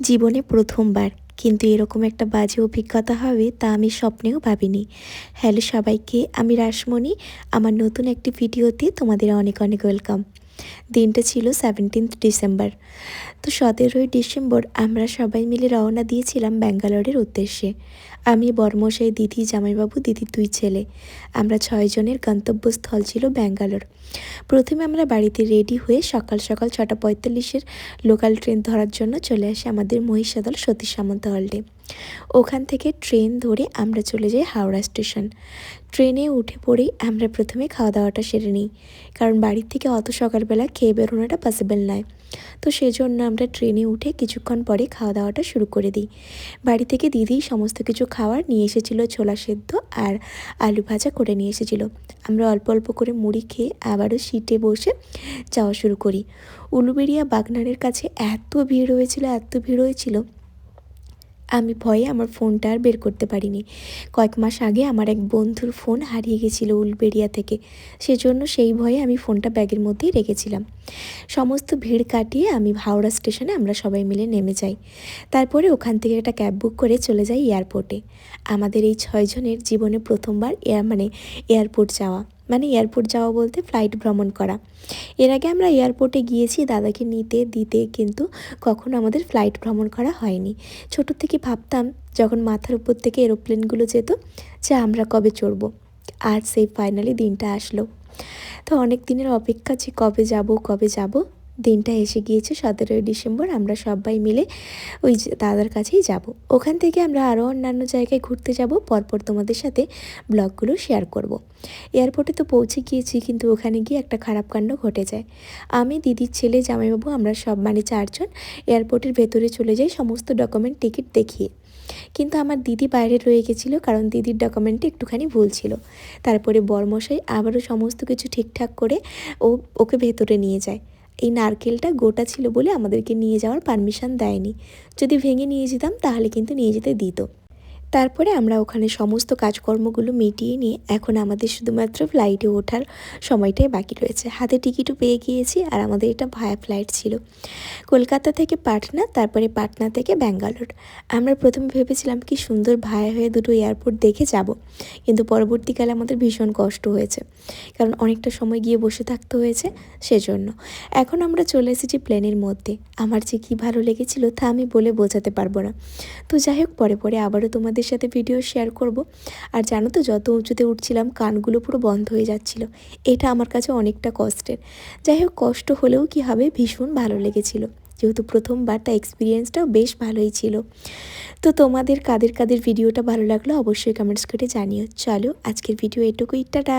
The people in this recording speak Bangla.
জীবনে প্রথমবার। কিন্তু এরকম একটা বাজে অভিজ্ঞতা হবে তা আমি স্বপ্নেও ভাবিনি। হ্যালো সবাইকে, আমি রাসমণি। আমার নতুন একটি ভিডিওতে তোমাদের অনেক অনেক ওয়েলকাম। দিনটা ছিল সেভেন্টিন্থ ডিসেম্বর তো সতেরোই ডিসেম্বর আমরা সবাই মিলে রওনা দিয়েছিলাম ব্যাঙ্গালোরের উদ্দেশ্যে। আমি, বর্মশাই, দিদি, জামাইবাবু, দিদি, দুই ছেলে। আমরা ছয়জনের গন্তব্যস্থল ছিল ব্যাঙ্গালোর। প্রথমে আমরা বাড়িতে রেডি হয়ে সকাল সকাল ছটা পঁয়তাল্লিশের লোকাল ট্রেন ধরার জন্য চলে আসি আমাদের মহিষাদল সতীশ সামন্ত হলডে ওখান থেকে ট্রেন ধরে আমরা চলে যাই হাওড়া স্টেশন। ট্রেনে উঠে পড়েই আমরা প্রথমে খাওয়া দাওয়াটা সেরে নিই, কারণ বাড়ির থেকে অত সকালবেলা খেয়ে বেরোনোটা পসিবল নয়। তো সেজন্য আমরা ট্রেনে উঠে কিছুক্ষণ পরে খাওয়া দাওয়াটা শুরু করে দিই। বাড়ি থেকে দিদি সমস্ত কিছু খাওয়ার নিয়ে এসেছিল ছোলা সেদ্ধ আর আলু ভাজা করে নিয়ে এসেছিল। আমরা অল্প অল্প করে মুড়ি খেয়ে আবারও সিটে বসে যাওয়া শুরু করি। উলুবেড়িয়া বাগনানের কাছে এত ভিড় হয়েছিল, এত ভিড় হয়েছিল আমি ভয়ে আমার ফোনটা আর বের করতে পারিনি। কয়েক মাস আগে আমার এক বন্ধুর ফোন হারিয়ে গেছিল উলবেড়িয়া থেকে। সেজন্য সেই ভয়ে আমি ফোনটা ব্যাগের মধ্যেই রেখেছিলাম। সমস্ত ভিড় কাটিয়ে আমি হাওড়া স্টেশনে আমরা সবাই মিলে নেমে যাই। তারপরে ওখান থেকে একটা ক্যাব বুক করে চলে যাই এয়ারপোর্টে। আমাদের এই ছয়জনের জীবনে প্রথমবার এয়ার মানে এয়ারপোর্ট যাওয়া। মানে এয়ারপোর্ট যাওয়া বলতে ফ্লাইট ভ্রমণ করা। এর আগে আমরা এয়ারপোর্টে গিয়েছি, দাদাকে নিতে, দিতে কিন্তু কখনো আমাদের ফ্লাইট ভ্রমণ করা হয়নি। ছোট থেকে ভাবতাম যখন মাথার উপর থেকে এরোপ্লেনগুলো যেত যে আমরা কবে চড়বো। আর সেই ফাইনালি দিনটা আসলো। তো অনেক দিনের অপেক্ষা যে কবে যাব কবে যাব দিনটা এসে গিয়েছে, সতেরোই ডিসেম্বর, আমরা সবাই মিলে ওই দাদার কাছেই যাব। ওখান থেকে আমরা আরও অন্যান্য জায়গায় ঘুরতে যাব, পরপর তোমাদের সাথে ব্লগগুলো শেয়ার করব। এয়ারপোর্টে তো পৌঁছে গিয়েছি, কিন্তু ওখানে গিয়ে একটা খারাপ কাণ্ড ঘটে যায়। আমি, দিদির ছেলে, জামাইবাবু, আমরা সব মানে চারজন এয়ারপোর্টের ভেতরে চলে যাই, সমস্ত ডকুমেন্ট, টিকিট দেখিয়ে। কিন্তু আমার দিদি বাইরে রয়ে গেছিল, কারণ দিদির ডকুমেন্টে একটুখানি ভুল ছিল। তারপরে বরমশাই আবারও সমস্ত কিছু ঠিকঠাক করে ও, ওকে ভেতরে নিয়ে যায়। এই নারকেলটা গোটা ছিল বলে আমাদেরকে নিয়ে যাওয়ার পারমিশন দেয়নি। যদি ভেঙে নিয়ে যেতাম তাহলে কিন্তু নিয়ে যেতে দিত। তারপরে আমরা ওখানে সমস্ত কাজকর্মগুলো মিটিয়ে নিয়ে এখন আমাদের শুধুমাত্র ফ্লাইটে ওঠার সময়টাই বাকি রয়েছে। হাতে টিকিটও পেয়ে গিয়েছি আর আমাদের এটা ভায়া ফ্লাইট ছিল। কলকাতা থেকে পাটনা, তারপরে পাটনা থেকে ব্যাঙ্গালোর। আমরা প্রথমে ভেবেছিলাম কি সুন্দর ভায়া হয়ে দুটো এয়ারপোর্ট দেখে যাব, কিন্তু পরবর্তীকালে আমাদের ভীষণ কষ্ট হয়েছে, কারণ অনেকটা সময় গিয়ে বসে থাকতে হয়েছে সেজন্য। এখন আমরা চলে এসেছি প্লেনের মধ্যে। আমার যে কী ভালো লেগেছিল তা আমি বলে বোঝাতে পারব না। তো যাই হোক, পরে পরে আবারও তোমাদের তোমাদের সাথে ভিডিও শেয়ার করব। আর জানো তো, যত উঁচুতে উঠছিলাম, কানগুলো পুরো বন্ধ হয়ে যাচ্ছিল। এটা আমার কাছে অনেকটা কষ্টের। যাই হোক, কষ্ট হলেও কি হবে, ভীষণ ভালো লেগেছিল। যেহেতু প্রথমবার তা এক্সপিরিয়েন্সটাও বেশ ভালোই ছিল। তো তোমাদের কাদের কাদের ভিডিওটা ভালো লাগল, অবশ্যই কমেন্টস করে জানিও। চলো, আজকের ভিডিও এটুকুই, টাটা!